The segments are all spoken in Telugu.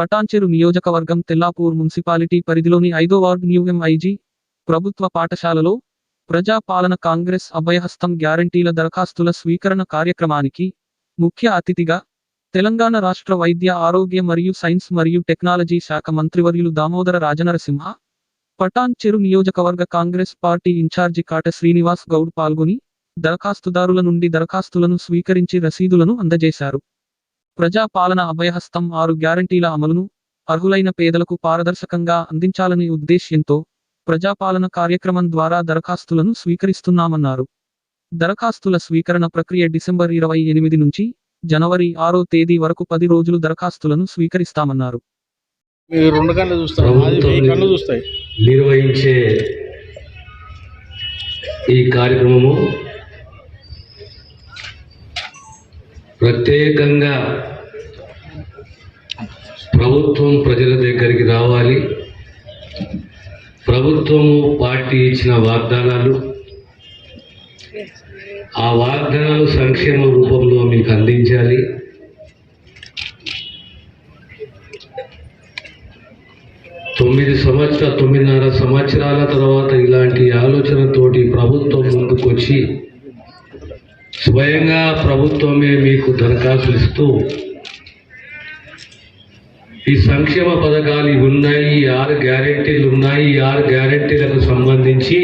పటాన్చెరు నియోజకవర్గం తెల్లాపూర్ మున్సిపాలిటీ పరిధిలోని ఐదో వార్డు న్యూఎంఐజీ ప్రభుత్వ పాఠశాలలో ప్రజా పాలన కాంగ్రెస్ అభయహస్తం గ్యారంటీల దరఖాస్తుల స్వీకరణ కార్యక్రమానికి ముఖ్య అతిథిగా తెలంగాణ రాష్ట్ర వైద్య ఆరోగ్య మరియు సైన్స్ మరియు టెక్నాలజీ శాఖ మంత్రివర్యులు దామోదర రాజనరసింహ పటాన్ చెరు నియోజకవర్గ కాంగ్రెస్ పార్టీ ఇన్ఛార్జి కాట శ్రీనివాస్ గౌడ్ పాల్గొని దరఖాస్తుదారుల నుండి దరఖాస్తులను స్వీకరించి రసీదులను అందజేశారు. ప్రజా పాలన అభయహస్తం ఆరు గ్యారంటీల అమలును అర్హులైన పేదలకు పారదర్శకంగా అందించాలనే ఉద్దేశ్యంతో ప్రజాపాలన కార్యక్రమం ద్వారా దరఖాస్తులను స్వీకరిస్తున్నామన్నారు. దరఖాస్తుల స్వీకరణ ప్రక్రియ డిసెంబర్ ఇరవై ఎనిమిది నుంచి జనవరి ఆరో తేదీ వరకు పది రోజులు దరఖాస్తులను స్వీకరిస్తామన్నారు. మీరు రెండు కళ్ళు చూస్తారు అది వెయ్యి కళ్ళు చూస్తాయి. నిర్వహించే ఈ కార్యక్రమము ప్రత్యేకంగా ప్రభుత్వం ప్రజల దగ్గరికి రావాలి. ప్రభుత్వము పార్టీ ఇచ్చిన వాగ్దానాలు ఆ వాగ్దానాలు సంక్షేమ రూపంలో మీకు అందించాలి. తొమ్మిది సంవత్సర తొమ్మిదిన్నర సంవత్సరాల తర్వాత ఇలాంటి ఆలోచనతోటి ప్రభుత్వం ముందుకొచ్చి స్వయంగా ప్రభుత్వమే మీకు దరఖాస్తులు ఇస్తూ ఈ సంక్షేమ పథకాలు ఉన్నాయి ఈ ఆరు గ్యారెంటీలు ఉన్నాయి ఈ ఆరు గ్యారెంటీలకు సంబంధించి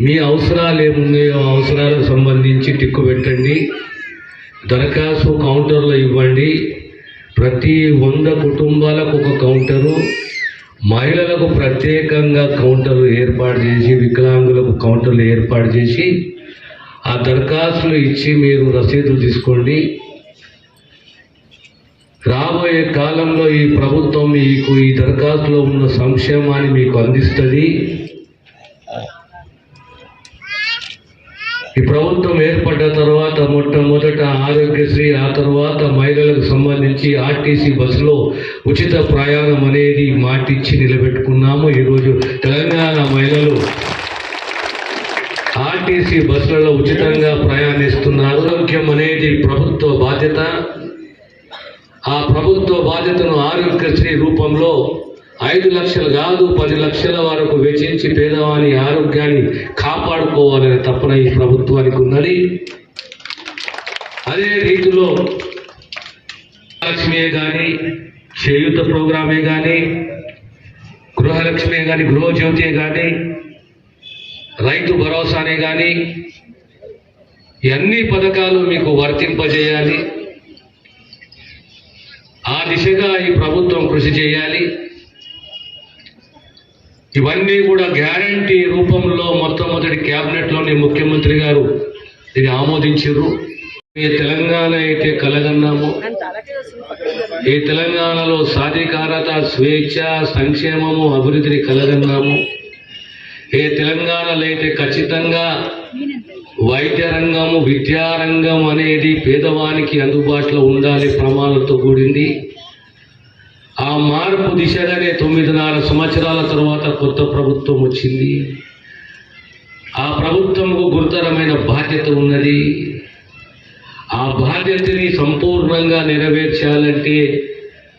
మీ అవసరాలు ఏమున్నాయో అవసరాలకు సంబంధించి టిక్కు పెట్టండి. దరఖాస్తు కౌంటర్లో ఇవ్వండి. ప్రతి వంద కుటుంబాలకు ఒక కౌంటరు. మహిళలకు ప్రత్యేకంగా కౌంటర్లు ఏర్పాటు చేసి వికలాంగులకు కౌంటర్లు ఏర్పాటు చేసి ఆ దరఖాస్తులు ఇచ్చి మీరు రసీదులు తీసుకోండి. రాబోయే కాలంలో ఈ ప్రభుత్వం మీకు ఈ దరఖాస్తులో ఉన్న సంక్షేమాన్ని మీకు అందిస్తుంది. ఈ ప్రభుత్వం ఏర్పడ్డ తర్వాత మొట్టమొదట ఆరోగ్యశ్రీ ఆ తర్వాత మహిళలకు సంబంధించి ఆర్టీసీ బస్సులో ఉచిత ప్రయాణం అనేది మాటిచ్చి నిలబెట్టుకున్నాము. ఈరోజు తెలంగాణ మహిళలు ఆర్టీసీ బస్సులలో ఉచితంగా ప్రయాణిస్తున్నారు. ఆరోగ్యం అనేది ప్రభుత్వ బాధ్యత. ఆ ప్రభుత్వ బాధ్యతను ఆరోగ్యశ్రీ రూపంలో ఐదు లక్షలు కాదు పది లక్షల వరకు వెచ్చించి పేదవాని ఆరోగ్యాన్ని కాపాడుకోవాలనే తపన ఈ ప్రభుత్వానికి ఉన్నది. అదే రీతిలో లక్ష్మియే కానీ చేయుత ప్రోగ్రామే కానీ గృహలక్ష్మి కానీ గృహజ్యోతి కానీ రైతు భరోసానే కానీ ఇవన్నీ అన్ని పథకాలు మీకు వర్తింపజేయాలి. ఆ దిశగా ఈ ప్రభుత్వం కృషి చేయాలి. ఇవన్నీ కూడా గ్యారంటీ రూపంలో మొట్టమొదటి క్యాబినెట్లోని ముఖ్యమంత్రి గారు ఇది ఆమోదించారు ఏ తెలంగాణ అయితే కలగన్నామో. ఈ తెలంగాణలో సాధికారత స్వేచ్ఛ సంక్షేమము అభివృద్ధిని కలగన్నాము. ఏ తెలంగాణలో అయితే ఖచ్చితంగా వైద్య రంగము విద్యారంగం అనేది పేదవానికి అందుబాటులో ఉండాలి ప్రమాణాలతో కూడింది. ఆ మార్పు దిశగానే తొమ్మిదిన్నర సంవత్సరాల తర్వాత కొత్త ప్రభుత్వం వచ్చింది. ఆ ప్రభుత్వంకు గురుతరమైన బాధ్యత ఉన్నది. ఆ బాధ్యతని సంపూర్ణంగా నెరవేర్చాలంటే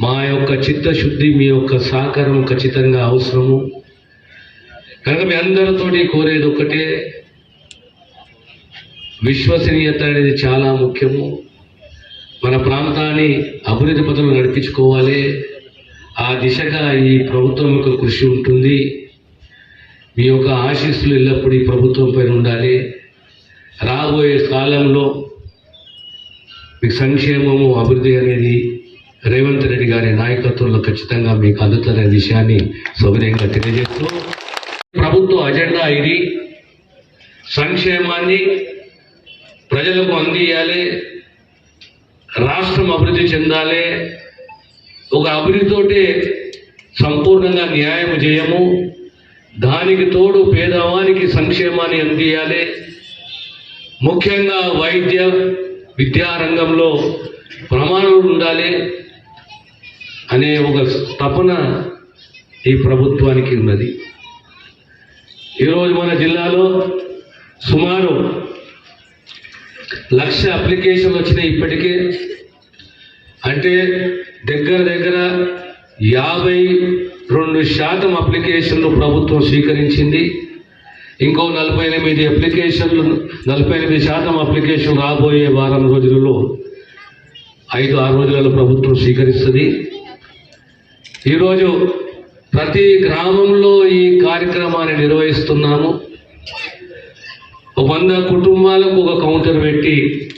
మా యొక్క చిత్తశుద్ధి మీ యొక్క సహకారం ఖచ్చితంగా అవసరము. కనుక మీ అందరితోటి కోరేది ఒకటే విశ్వసనీయత అనేది చాలా ముఖ్యము. మన ప్రాంతాన్ని అభివృద్ధి పథంలో నడిపించుకోవాలి. ఆ దిశగా ఈ ప్రభుత్వం యొక్క కృషి ఉంటుంది. మీ యొక్క ఆశీస్సులు ఎల్లప్పుడూ ఈ ప్రభుత్వం పైన ఉండాలి. రాబోయే కాలంలో మీకు సంక్షేమము అభివృద్ధి అనేది రేవంత్ రెడ్డి గారి నాయకత్వంలో ఖచ్చితంగా మీకు అందుతున్న విషయాన్ని సౌకర్యంగా తెలియజేస్తూ ప్రభుత్వ అజెండా ఇది. సంక్షేమాన్ని ప్రజలకు అందియాలి. రాష్ట్రం అభివృద్ధి చెందాలి. ఒక అభివృద్ధితోటే సంపూర్ణంగా న్యాయం చేయము. దానికి తోడు పేదవానికి సంక్షేమాన్ని అందియాలి. ముఖ్యంగా వైద్య విద్యారంగంలో ప్రమాణాలు ఉండాలి అనే ఒక తపన ఈ ప్రభుత్వానికి ఉన్నది. ఈరోజు మన జిల్లాలో సుమారు లక్ష అప్లికేషన్లు వచ్చినాయి ఇప్పటికే. అంటే దగ్గర దగ్గర యాభై రెండు శాతం అప్లికేషన్లు ప్రభుత్వం స్వీకరించింది. ఇంకో నలభై ఎనిమిది అప్లికేషన్లు నలభై ఎనిమిది శాతం అప్లికేషన్ రాబోయే వారం రోజులలో ఐదు ఆరు రోజులలో ప్రభుత్వం స్వీకరిస్తుంది. ఈరోజు ప్రతి గ్రామంలో ఈ కార్యక్రమాన్ని నిర్వహిస్తున్నాము. ఒక వంద కుటుంబాలకు ఒక కౌంటర్ పెట్టి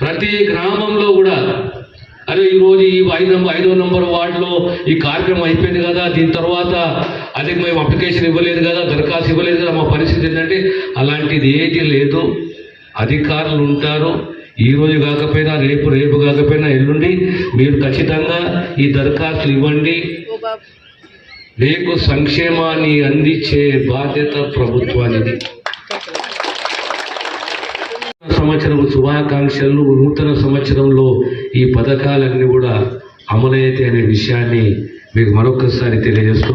ప్రతి గ్రామంలో కూడా అరే ఈరోజు ఈ ఐదు ఐదో నంబర్ వార్డులో ఈ కార్యక్రమం అయిపోయింది కదా. దీని తర్వాత అది మేము అప్లికేషన్ ఇవ్వలేదు కదా దరఖాస్తు ఇవ్వలేదు కదా. మా పరిస్థితి ఏంటంటే అలాంటిది ఏది లేదు. అధికారులు ఉంటారు. ఈ రోజు కాకపోయినా రేపు రేపు కాకపోయినా ఎల్లుండి మీరు ఖచ్చితంగా ఈ దరఖాస్తు ఇవ్వండి. మీకు సంక్షేమాన్ని అందించే బాధ్యత ప్రభుత్వానికి సంవత్సరం శుభాకాంక్షలు. నూతన సంవత్సరంలో ఈ పథకాలన్నీ కూడా అమలైతే అనే విషయాన్ని మీకు మరొకసారి తెలియజేస్తూ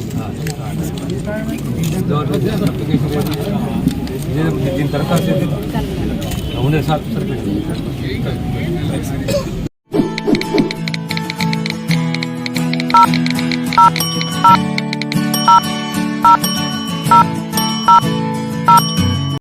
దీని దరఖాస్తు అవునే సార్?